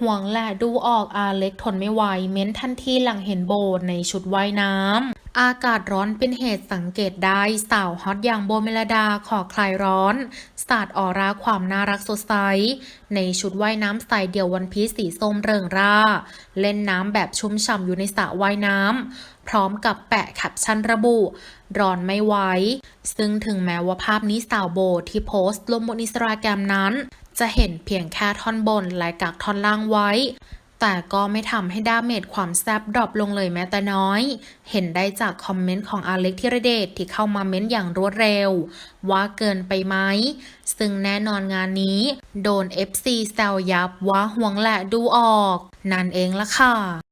ห่วงแหละดูออกอาเล็กทนไม่ไหวเม้นทันทีหลังเห็นโบในชุดว่ายน้ำ อากาศร้อนเป็นเหตุสังเกตได้สาวฮอตอย่างโบเมลดาขอคลายร้อนสาดออร่าความน่ารักสดใส ในชุดว่ายน้ำใสเดี่ยววันพีซสีส้มเริงร่า เล่นน้ำแบบชุ่มฉ่ำอยู่ในสระว่ายน้ำ พร้อมกับแปะแคปชั่นระบุ ร้อนไม่ไหวซึ่งถึงแม้ว่าภาพนี้สาวโบที่โพสต์ลงบนอินสตาแกรมนั้น จะเห็นเพียงแค่ท่อนบนและกักท่อนล่างไว้ แต่ก็ไม่ทำให้ดาเมจความแซบดรอปลงเลยแม้แต่น้อย เห็นได้จากคอมเมนต์ของอาเล็กธิรเดชที่เข้ามาเม้นอย่างรวดเร็ว ว่าเกินไปไหม ซึ่งแน่นอนงานนี้ โดน FC แซวยับว่าห่วงแหละดูออก นั่นเองละค่ะ